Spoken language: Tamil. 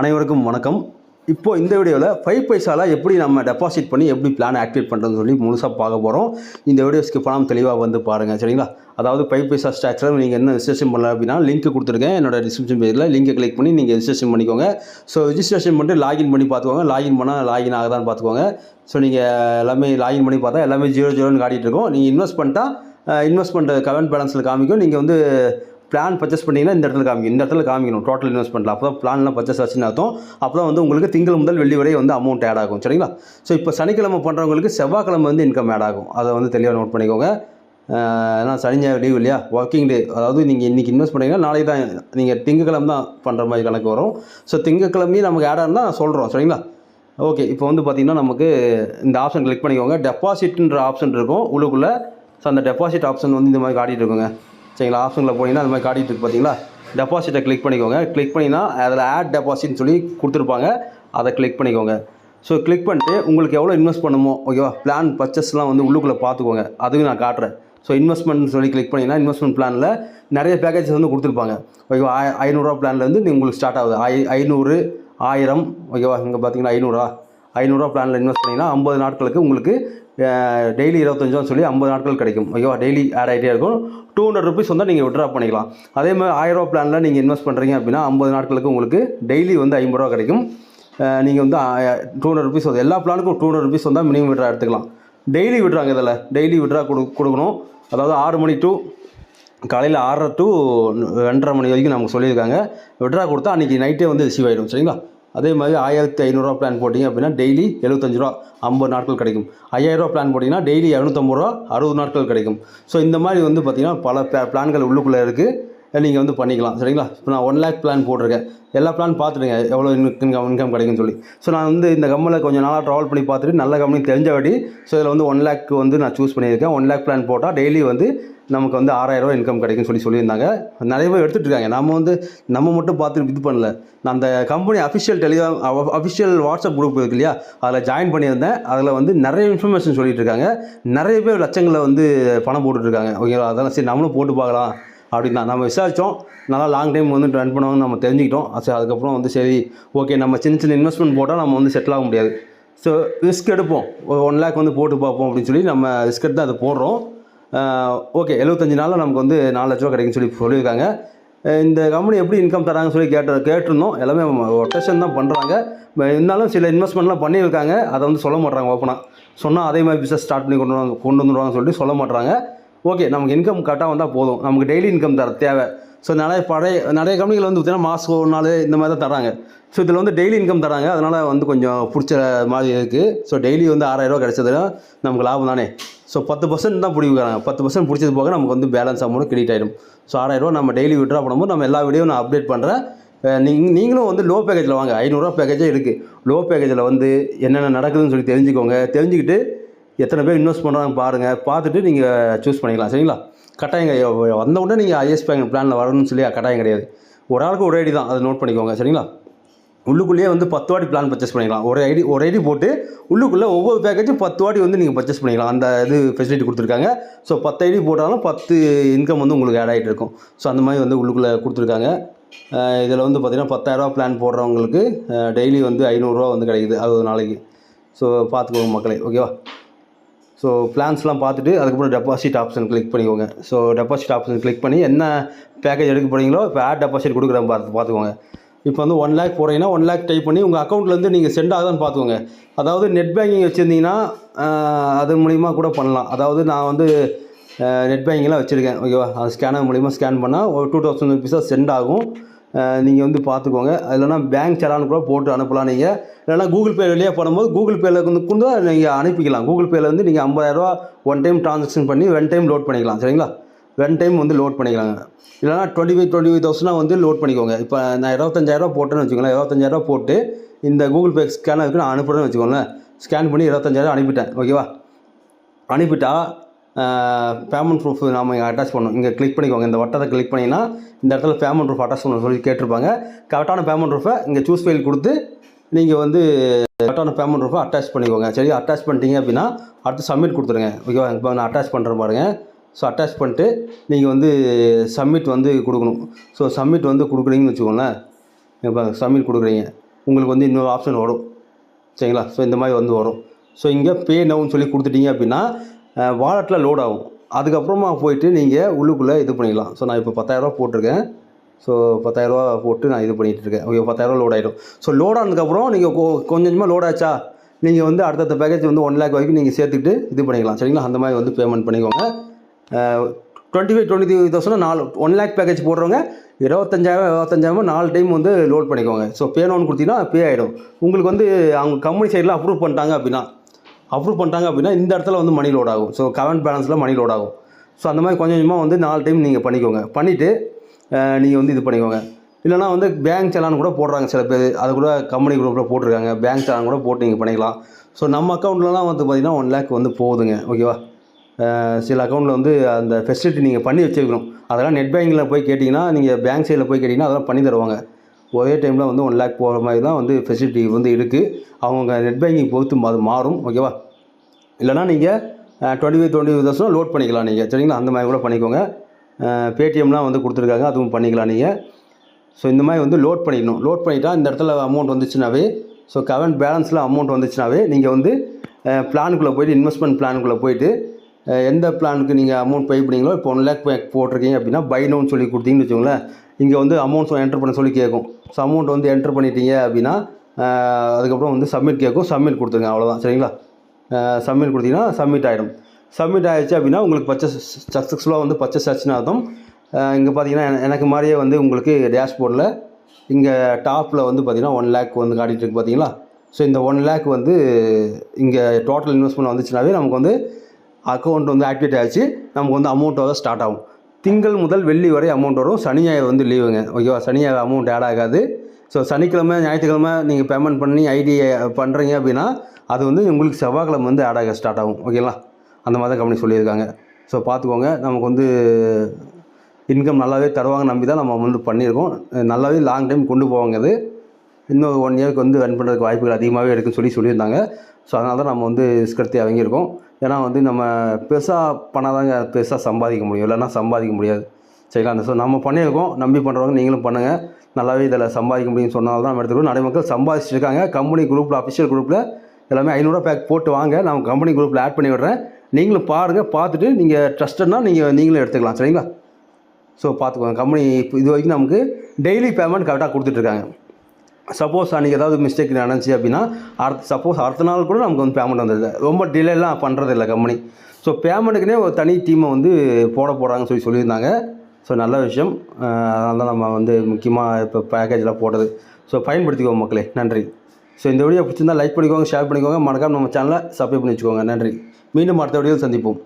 அனைவருக்கும் வணக்கம். இப்போ இந்த வீடியோவில் ஃபைவ் பைசாவில் எப்படி நம்ம டெபாசிட் பண்ணி எப்படி பிளான் ஆக்டிவேட் பண்ணுறதுன்னு சொல்லி முழுசாக பார்க்க போகிறோம் இந்த வீடியோ ஸ்கிப் பண்ணாமல் தெளிவாக வந்து பாருங்கள் சரிங்களா? அதாவது ஃபைவ் பைசா ஸ்டாக்ஸில் நீங்கள் என்ன ரிஜிஸ்ட்ரேஷன் பண்ணல அப்படின்னா லிங்க் கொடுத்துருக்கேன். என்னோட டிஸ்கிரிப்ஷன் பேஜில் லிங்கை கிளிக் பண்ணி நீங்கள் ரிஜிஸ்ட்ரேஷன் பண்ணிக்கோங்க. ஸோ ரிஜிஸ்ட்ரேஷன் பண்ணிட்டு லாகின் பண்ணி பார்த்துக்கோங்க. லாகின் பண்ணால் லாகின் ஆகுதான்னு பார்த்துக்கோங்க. ஸோ நீங்கள் எல்லாமே லாகின் பண்ணி பார்த்தா எல்லாமே ஜீரோ ஜீரோன்னு காட்டிகிட்டு இருக்கும். நீங்கள் இன்வெஸ்ட் பண்ணிட்டா இன்வெஸ்ட்மெண்ட் கரண்ட் பேலன்ஸில் காமிக்கும். நீங்கள் வந்து பிளான் பர்ச்சேஸ் பண்ணிங்கன்னா இந்த இடத்துல காமிக்கும் இந்த இடத்துல காமிக்கணும் டோட்டல் இன்வெஸ்ட்மெண்ட்டில் அப்போ தான் பிளான்லாம் பர்ச்சேஸ் ஆச்சுன்னு அர்த்தம். அப்போ தான் வந்து உங்களுக்கு திங்கள் முதல் வெள்ளி வரை வந்து அமௌண்ட் ஆட் ஆகும் சரிங்களா? ஸோ இப்போ சனிக்கிழமை பண்ணுறவங்களுக்கு செவ்வாய்க்கிழமை வந்து இன்கம் ஆட் ஆகும். அதை வந்து தெளிவாக நோட் பண்ணிக்கோங்க. ஏன்னா சனி ஞாயிறு லீவ் இல்லையா? ஒர்க்கிங் டே அதாவது நீங்கள் இன்றைக்கி இன்வெஸ்ட் பண்ணீங்கன்னா நாளைக்கு தான் நீங்கள் திங்கக்கிழமை தான் பண்ணுற மாதிரி கணக்கு வரும். ஸோ திங்கக்கிழமையும் நமக்கு ஆட் ஆனால் சொல்கிறோம் சரிங்களா? ஓகே இப்போ வந்து பார்த்திங்கன்னா நமக்கு இந்த ஆப்ஷன் கிளிக் பண்ணிக்கோங்க. டெபாசிட்ன்ற ஆப்ஷன் இருக்கும். உள்ளுக்குள்ளே. ஸோ அந்த டெபாசிட் ஆப்ஷன் வந்து இந்த மாதிரி காட்டிகிட்டு இருக்குங்க. சரிங்களா? ஆப்ஷனில் போனீங்கன்னா அந்த மாதிரி காட்டிகிட்டு இருக்கு பார்த்தீங்களா டெபாசிட்டை கிளிக் பண்ணிக்கோங்க. கிளிக் பண்ணிங்கன்னா அதில் ஆட் டெபாசிட்னு சொல்லி கொடுத்துருப்பாங்க. அதை கிளிக் பண்ணிக்கோங்க. ஸோ கிளிக் பண்ணிட்டு உங்களுக்கு எவ்வளோ இன்வெஸ்ட் பண்ணுமோ ஓகேவா பிளான் பர்ச்சஸ்லாம் வந்து உள்ளுக்குள்ளே பார்த்துக்கோங்க அதுவும் நான் காட்டுறேன். ஸோ இன்வெஸ்ட்மெண்ட் சொல்லி கிளிக் பண்ணிங்கன்னா இன்வெஸ்ட்மெண்ட் பிளானில் நிறைய பேக்கேஜஸ் வந்து கொடுத்துருப்பாங்க. ஓகேவா ஐ- ஐநூறுரூவா பிளான்லேருந்து உங்களுக்கு ஸ்டார்ட் ஆகுது. ஐ ஐநூறு ஆயிரம் ஓகேவா இங்கே பார்த்தீங்கன்னா ஐநூறுரூவா ஐநூறுரூவா பிளானில் இன்வெஸ்ட் பண்ணிங்கன்னா ஐம்பது நாட்களுக்கு உங்களுக்கு டெய்லி இருபத்தஞ்சோன்னு சொல்லி ஐம்பது நாட்கள் கிடைக்கும். ஓகேவா டெய்லி ஆட் ஆகிட்டே இருக்கும். டூ ஹண்ட்ரட் ருபீஸ் வந்து நீங்கள் விட்ரா பண்ணிக்கலாம். அதே மாதிரி ஆயிரரூவா பிளானில் நீங்கள் இன்வெஸ்ட் பண்ணுறீங்க அப்படின்னா ஐம்பது நாட்களுக்கு உங்களுக்கு டெய்லி வந்து ஐம்பது ரூபா கிடைக்கும். நீங்கள் வந்து டூ ஹண்ட்ரட் ருபீஸ் வந்து எல்லா பிளானுக்கும் டூ ஹண்ட்ரட் ருபீஸ் வந்தால் மினிமம் விட்ரா எடுத்துக்கலாம். டெய்லி விட்றாங்க இதில் டெய்லி விட்ரா கொடு கொடுக்கணும். அதாவது ஆறு மணி டூ காலையில் ஆறரை டு ரெண்டரை மணி வரைக்கும் நமக்கு சொல்லியிருக்காங்க. விட்ரா கொடுத்தா அன்றைக்கி நைட்டே வந்து ரிசீவ் ஆகிடும் சரிங்களா? அதே மாதிரி ஆயிரத்தி ஐநூறுரூவா பிளான் போட்டிங்க அப்படின்னா டெய்லி எழுபத்தஞ்சு ரூபா ஐம்பது நாட்கள் கிடைக்கும். ஐயாயிரரூவா பிளான் போட்டிங்கன்னா டெய்லி இரநூத்தம்பது ரூபா அறுபது நாட்கள் கிடைக்கும். ஸோ இந்த மாதிரி வந்து பார்த்திங்கன்னா பல பிளான்கள் உள்ளுக்குள்ளே இருக்குது நீங்கள் வந்து பண்ணிக்கலாம் சரிங்களா? இப்போ நான் ஒன் லேக் பிளான் போட்டிருக்கேன். எல்லா பிளான் பார்த்துடுங்க எவ்வளோ இன்கம் இன்கம் கிடைக்கும்னு சொல்லி. ஸோ நான் வந்து இந்த கம்பெனியில் கொஞ்சம் நாளாக ட்ராவல் பண்ணி பார்த்துட்டு நல்ல கம்பெனி தெரிஞ்ச வாட்டி ஸோ இதில் வந்து ஒன் லேக் வந்து நான் சூஸ் பண்ணியிருக்கேன். ஒன் லேக் பிளான் போட்டால் டெய்லி வந்து நமக்கு வந்து ஆறாயிரரூவா இன்கம் கிடைக்கும்னு சொல்லி சொல்லியிருந்தாங்க. நிறைய பேர் எடுத்துகிட்டு இருக்காங்க. நம்ம வந்து நம்ம மட்டும் பார்த்து இது பண்ணல. நான் அந்த company official Telegram official WhatsApp group இருக்கு இல்லையா? அதில் ஜாயின் பண்ணியிருந்தேன். அதில் வந்து நிறைய இன்ஃபர்மேஷன் சொல்லிட்டு இருக்காங்க. நிறைய பேர் லட்சங்களில் வந்து பணம் போட்டுட்ருக்காங்க ஓகேங்களா? அதெல்லாம் சரி நம்மளும் போட்டு பார்க்கலாம். அப்படின்னு தான் நம்ம விசாரித்தோம் நல்லா லாங் டைம் வந்து ரன் பண்ணுவாங்கன்னு நம்ம தெரிஞ்சுக்கிட்டோம். சரி அதுக்கப்புறம் வந்து சரி ஓகே நம்ம சின்ன சின்ன இன்வெஸ்ட்மெண்ட் போட்டால் நம்ம வந்து செட்டில் ஆக முடியாது. ஸோ ரிஸ்க் எடுப்போம். ஒரு ஒன் லேக் வந்து போட்டு பார்ப்போம் அப்படின்னு சொல்லி நம்ம ரிஸ்க் எடுத்து அதை போடுறோம். ஓகே எழுபத்தஞ்சு நாளில் நமக்கு வந்து நாலு லட்ச ரூபா கிடைக்குன்னு சொல்லி சொல்லியிருக்காங்க. இந்த கம்பெனி எப்படி இன்கம் தராங்கன்னு சொல்லி கேட்ட கேட்டிருந்தோம். எல்லாமே ரொட்டேஷன் தான் பண்ணுறாங்க இருந்தாலும் சில இன்வெஸ்ட்மெண்ட்லாம் பண்ணியிருக்காங்க. அதை வந்து சொல்ல மாட்றாங்க ஓப்பனாக சொன்னால் அதே மாதிரி பிஸ்னஸ் ஸ்டார்ட் பண்ணி கொண்டு வந்து கொண்டு வந்துடுவாங்கன்னு சொல்லிட்டு சொல்ல மாட்டாங்க ஓகே நமக்கு இன்கம் கரெக்டாக வந்தால் போதும். நமக்கு டெய்லி இன்கம் தர தேவை. ஸோ நிறைய பழைய நிறைய கம்பெனிகள் வந்து பார்த்தீங்கன்னா மாதம் ஒரு நாள் இந்த மாதிரி தான் தராங்க ஸோ இதில் வந்து டெய்லி இன்கம் தராங்க அதனால் வந்து கொஞ்சம் பிடிச்ச மாதிரி இருக்குது ஸோ டெய்லி வந்து ஆறாயிரரூவா கிடச்சதுன்னா நமக்கு லாபம் தானே. ஸோ பத்து பர்சன்ட் தான் பிடிக்கிறாங்க பத்து பர்சன்ட் பிடிச்சது போக நமக்கு வந்து பேலன்ஸ் அமௌண்ட் கிரெடிட் ஆகிடும் ஸோ ஆறாயிரரூவா நம்ம டெய்லி விட்ரா பண்ணும்போது நம்ம எல்லா வீடியோ நான் அப்டேட் பண்ணுறேன் நீங்கள் நீங்களும் வந்து லோ பேக்கேஜில் வாங்க ஐநூறுரூவா பேக்கேஜே இருக்குது லோ பேக்கேஜில் வந்து என்னென்ன நடக்குதுன்னு சொல்லி தெரிஞ்சுக்கோங்க. தெரிஞ்சுக்கிட்டு எத்தனை பேர் இன்வெஸ்ட் பண்ணுறாங்க பாருங்கள் பார்த்துட்டு நீங்கள் சூஸ் பண்ணிக்கலாம். சரிங்களா? கட்டாயம் கிடையாது வந்த உடனே நீங்கள் ஐஎஸ் பேங்க் பிளானில் வரணும்னு சொல்லி கட்டாயம் கிடையாது. ஒரு ஆளுக்கு ஒரு ஐடி தான். அதை நோட் பண்ணிக்கோங்க. சரிங்களா? உள்ளுக்குள்ளேயே வந்து பத்து வாட்டி பிளான் பர்ச்சேஸ் பண்ணிக்கலாம். ஒரு ஐடி ஒரு ஐடி போட்டு உள்ளுக்குள்ளே ஒவ்வொரு பேக்கேஜும் பத்து வாட்டி வந்து நீங்கள் பர்ச்சேஸ் பண்ணிக்கலாம். அந்த இது ஃபெசிலிட்டி கொடுத்துருக்காங்க. ஸோ பத்து ஐடி போட்டாலும் பத்து இன்கம் வந்து உங்களுக்கு ஆட் ஆகிட்டு இருக்கும். ஸோ அந்த மாதிரி வந்து உள்ளுக்குள்ளே கொடுத்துருக்காங்க. இதில் வந்து பார்த்திங்கன்னா பத்தாயிரரூவா பிளான் போடுறவங்களுக்கு டெய்லி வந்து ஐநூறுரூவா வந்து கிடைக்குது. அறுபது நாளைக்கு. ஸோ பார்த்துக்கோங்க மக்களே. ஓகேவா ஸோ பிளான்ஸ்லாம் பார்த்துட்டு அதுக்கப்புறம் டெபாசிட் ஆப்ஷன் கிளிக் பண்ணிக்கோங்க. ஸோ டெபாசிட் ஆப்ஷன் கிளிக் பண்ணி என்ன பேக்கேஜ் எடுக்க போகிறீங்களோ இப்போ ஆட் டெபாசிட் கொடுக்குறேன் பார்த்து பார்த்துக்கோங்க இப்போ வந்து ஒன் லேக் போகிறீங்கன்னா ஒன் லேக் டைப் பண்ணி உங்கள் அக்கௌண்ட்லேருந்து நீங்கள் சென்ட் ஆகுதான்னு பார்த்துக்கோங்க அதாவது நெட் பேங்கிங் வச்சுருந்தீங்கன்னா அது மூலிமா கூட பண்ணலாம். அதாவது நான் வந்து நெட் பேங்கிங்லாம் வச்சுருக்கேன். ஓகேவா அது ஸ்கேனர் மூலிமா ஸ்கேன் பண்ணால் ஒரு டூ தௌசண்ட் ருபீஸாக சென்ட் ஆகும். நீங்கள் வந்து பார்த்துக்கோங்க அது இல்லைனா பேங்க் செலான் கூட போட்டு அனுப்பலாம் நீங்கள் இல்லைனா கூகுள் பே வெளியே பண்ணும்போது கூகுள் பேயில் வந்து கூட நீங்கள் அனுப்பிக்கலாம். கூகுள் பேயில் வந்து நீங்கள் ஐம்பதாயிரரூவா ஒன் டைம் ட்ரான்சாக்ஷன் பண்ணி ஒன் டைம் லோட் பண்ணிக்கலாம். சரிங்களா? ஒன் டைம் வந்து லோட் பண்ணிக்கலாங்க. இல்லைனா டுவெண்ட்டி ஃபைவ் டுவெண்ட்டி ஃபைவ் தௌசண்டாக வந்து லோட் பண்ணிக்கோங்க. இப்போ நான் இருபத்தஞ்சாயிரரூவா போட்டேன்னு வச்சுக்கோங்களேன். இருபத்தஞ்சாயிரரூவா போட்டு இந்த கூகுள் பே ஸ்கேனருக்கு நான் அனுப்புறேன்னு வச்சுக்கோங்களேன். ஸ்கேன் பண்ணி இருபத்தஞ்சாயிரம் அனுப்பிட்டேன். ஓகேவா அனுப்பிட்டா பேமெண்ட் ப்ரூஃப் நாம் இங்கே அட்டாச் பண்ணணும். இங்கே கிளிக் பண்ணிக்கோங்க. இந்த வட்டத்தை கிளிக் பண்ணிங்கன்னா இந்த இடத்துல பேமெண்ட் ப்ரூஃப் அட்டாச் பண்ண சொல்லி கேட்டிருப்பாங்க. கரெக்டான பேமெண்ட் ப்ரூஃபை இங்கே சூஸ் ஃபைல் கொடுத்து நீங்கள் வந்து கரெக்டான பேமெண்ட் ப்ரூஃபை அட்டாச் பண்ணிக்கோங்க. சரி அட்டாச் பண்ணிட்டீங்க அப்படின்னா அடுத்து சப்மிட் கொடுத்துருங்க. ஓகேவா இப்போ நான் அட்டாச் பண்ணுறேன் பாருங்கள் ஸோ அட்டாச் பண்ணிட்டு நீங்கள் வந்து சப்மிட் வந்து கொடுக்கணும். ஸோ சப்மிட் வந்து கொடுக்குறீங்கன்னு வச்சுக்கோங்களேன். இப்போ சப்மிட் கொடுக்குறீங்க. உங்களுக்கு வந்து இன்னொரு ஆப்ஷன் வரும். சரிங்களா? ஸோ இந்த மாதிரி வந்து வரும். ஸோ இங்கே பே நவுன்னு சொல்லி கொடுத்துட்டீங்க அப்படின்னா வாலெட்டில் லோட் ஆகும். அதுக்கப்புறமா போயிட்டு நீங்கள் உள்ளுக்குள்ளே இது பண்ணிக்கலாம். ஸோ நான் இப்போ பத்தாயிரரூபா போட்டிருக்கேன். ஸோ பத்தாயிரரூவா போட்டு நான் இது பண்ணிகிட்டு இருக்கேன். ஓகே பத்தாயிரரூவா லோட் ஆகிடும் ஸோ லோட் ஆனதுக்கப்புறம் நீங்கள் கொ கொஞ்சம் கொஞ்சமாக லோட் ஆச்சா? நீங்கள் வந்து அடுத்தடுத்த பேக்கேஜ் வந்து ஒன் லேக் வரைக்கும் நீங்கள் சேர்த்துக்கிட்டு இது பண்ணிக்கலாம். சரிங்களா? அந்த மாதிரி வந்து பேமெண்ட் பண்ணிக்கோங்க. Twenty five twenty three thousand நாலு ஒன் லேக் பேக்கேஜ் போடுறவங்க இருபத்தஞ்சாயிரம் இருபத்தஞ்சாயிரம் நாலு டைம் வந்து லோட் பண்ணிக்கோங்க. ஸோ பே நோன் கொடுத்தீங்கன்னா பே ஆகிடும் உங்களுக்கு வந்து அவங்க கம்பெனி சைடில் அப்ரூவ் பண்ணிட்டாங்க அப்படின்னா அப்ரூவ் பண்ணிட்டாங்க அப்படின்னா இந்த இடத்துல வந்து மணி லோட் ஆகும். ஸோ கரண்ட் பேலன்ஸில் மணி லோட் ஆகும். ஸோ அந்த மாதிரி கொஞ்சம் கொஞ்சமாக வந்து நாலு டைம் நீங்கள் பண்ணிக்கோங்க. பண்ணிவிட்டு நீங்கள் வந்து இது பண்ணிக்கோங்க. இல்லைனா வந்து பேங்க் செலான் கூட போடுறாங்க சில பேர். அது கூட கம்பெனி குரூப்பில் போட்டிருக்காங்க. பேங்க் செலான் கூட போட்டு நீங்கள் பண்ணிக்கலாம். ஸோ நம்ம அக்கௌண்ட்லலாம் வந்து பார்த்திங்கன்னா ஒன் லேக் வந்து போகுதுங்க. ஓகேவா சில அக்கௌண்ட்டில் வந்து அந்த ஃபெசிலிட்டி நீங்கள் பண்ணி வச்சுருக்கணும். அதெல்லாம் நெட் பேங்கிங்கில் போய் கேட்டிங்கன்னா நீங்கள் பேங்க் சைடில் போய் கேட்டிங்கன்னா அதெல்லாம் பண்ணி தருவாங்க. ஒரே டைமில் வந்து ஒன் லேக் போகிற மாதிரி தான் வந்து ஃபெசிலிட்டி வந்து இருக்குது அவங்க நெட் பேங்கிங் பொறுத்து அது மாறும். ஓகேவா இல்லைனா நீங்கள் twenty five twenty five thousand load பண்ணிக்கலாம் நீங்கள் சரிங்களா? அந்த மாதிரி கூட பண்ணிக்கோங்க. பேடிஎம்லாம் வந்து கொடுத்துருக்காங்க. அதுவும் பண்ணிக்கலாம் நீங்கள் ஸோ இந்த மாதிரி வந்து லோட் பண்ணிடணும். லோட் பண்ணிட்டால் இந்த இடத்துல அமௌண்ட் வந்துச்சுனாவே ஸோ கரண்ட் பேலன்ஸில் அமௌண்ட் வந்துச்சுனாவே நீங்கள் வந்து பிளானுக்குள்ளே போயிட்டு இன்வெஸ்ட்மெண்ட் பிளானுக்குள்ளே போயிட்டு எந்த பிளானுக்கு நீங்கள் அமௌண்ட் பே பண்ணீங்களோ இப்போ ஒன் லேக் போட்டிருக்கீங்க அப்படின்னா பைனோன்னு சொல்லி கொடுத்தீங்கன்னு வச்சுக்கோங்களேன். இங்கே வந்து அமௌண்ட்ஸ் என்டர் பண்ண சொல்லி கேட்கும். ஸோ அமௌண்ட் வந்து என்டர் பண்ணிட்டீங்க அப்படின்னா அதுக்கப்புறம் வந்து சப்மிட் கேட்கும். சப்மிட் கொடுத்துருங்க அவ்வளோதான் சரிங்களா? சப்மிட் கொடுத்தீங்கன்னா சப்மிட் ஆகிடும் சப்மிட் ஆகிடுச்சு அப்படின்னா உங்களுக்கு பர்ச்சேஸ் சக்ஸஸ்ஃபுல்லாக வந்து பர்ச்சேஸ் ஆச்சுன்னு அர்த்தம். இங்கே பார்த்தீங்கன்னா எனக்கு மாதிரியே வந்து உங்களுக்கு டேஷ்போர்டில் இங்கே டாப்பில் வந்து பார்த்தீங்கன்னா ஒன் லேக் வந்து காட்டிகிட்டு இருக்கு பார்த்தீங்களா ஸோ இந்த ஒன் லேக் வந்து இங்கே டோட்டல் இன்வெஸ்ட்மெண்ட் வந்துச்சுனாவே நமக்கு வந்து அக்கௌண்ட் வந்து ஆக்டிவேட் ஆகிடுச்சு நமக்கு வந்து அமௌண்ட் வந்து ஸ்டார்ட் ஆகும். திங்கள் முதல் வெள்ளி வரை அமௌண்ட் வரும். சனி ஞாயிறு வந்து லீவுங்க ஓகேவா? சனி ஞாயிறு அமௌண்ட் ஆட் ஆகாது. ஸோ சனிக்கிழமை ஞாயிற்றுக்கிழமை நீங்கள் பேமெண்ட் பண்ணி ஐடி பண்ணுறீங்க அப்படின்னா அது வந்து உங்களுக்கு செவ்வாய்க்கிழமை வந்து ஆட் ஆக ஸ்டார்ட் ஆகும். ஓகேங்களா? அந்த மாதிரி தான் கம்பெனி சொல்லியிருக்காங்க. ஸோ பார்த்துக்கோங்க. நமக்கு வந்து இன்கம் நல்லாவே தருவாங்க நம்பி தான் நம்ம வந்து பண்ணியிருக்கோம். நல்லாவே லாங் டைம் கொண்டு போவாங்க அது இன்னும் ஒன் இயர்க்கு வந்து ரன் பண்ணுறதுக்கு வாய்ப்புகள் அதிகமாகவே இருக்குன்னு சொல்லி சொல்லியிருந்தாங்க. ஸோ அதனால தான் நம்ம வந்து ஸ்கிருத்தி வாங்கியிருக்கோம் ஏன்னா வந்து நம்ம பெருசாக பண்ணால் தாங்க பெருசாக சம்பாதிக்க முடியும். இல்லைன்னா சம்பாதிக்க முடியாது. சரிங்களா? அந்த ஸோ நம்ம பண்ணியிருக்கோம். நம்பி பண்ணுறவங்க நீங்களும் பண்ணுங்கள் நல்லாவே இதில் சம்பாதிக்க முடியும்னு சொன்னால் தான் நம்ம எடுத்துக்கிறோம் நிறைய மக்கள் சம்பாதிச்சிட்டு இருக்காங்க. கம்பெனி குரூப்பில் அஃபிஷியல் குரூப்பில் எல்லாமே ஐநூறுரூவா பேக் போட்டு வாங்க. நான் கம்பெனி குரூப்பில் ஆட் பண்ணி விடுறேன். நீங்களும் பாருங்கள் பார்த்துட்டு நீங்கள் ட்ரஸ்டட்னா நீங்கள் நீங்களும் எடுத்துக்கலாம் சரிங்களா? ஸோ பார்த்துக்கோங்க கம்பெனி இப்போ இது வரைக்கும் நமக்கு டெய்லி பேமெண்ட் கரெக்டாக கொடுத்துட்ருக்காங்க. சப்போஸ் அன்றைக்கி ஏதாவது மிஸ்டேக் நடந்துச்சு அப்படின்னா அடுத்த சப்போஸ் அடுத்த நாள் கூட நமக்கு வந்து பேமெண்ட் வந்தது ரொம்ப டிலேலாம் பண்ணுறது இல்லை கம்பெனி ஸோ பேமெண்ட்டுக்குனே ஒரு தனி டீமை வந்து போட போகிறாங்கன்னு சொல்லி சொல்லியிருந்தாங்க. ஸோ நல்ல விஷயம். அதனால தான் நம்ம வந்து முக்கியமாக இப்போ பேக்கேஜெலாம் போட்டது. ஸோ பயன்படுத்திக்குவோம் மக்களே. நன்றி. ஸோ இந்த வீடியோ பிடிச்சிருந்தால் லைக் பண்ணிக்கோங்க ஷேர் பண்ணிக்கோங்க. மறக்காம நம்ம சேனலை சப்ஸ்கிரைப் பண்ணி வச்சுக்கோங்க. நன்றி. மீண்டும் அடுத்த வீடியோவில் சந்திப்போம்.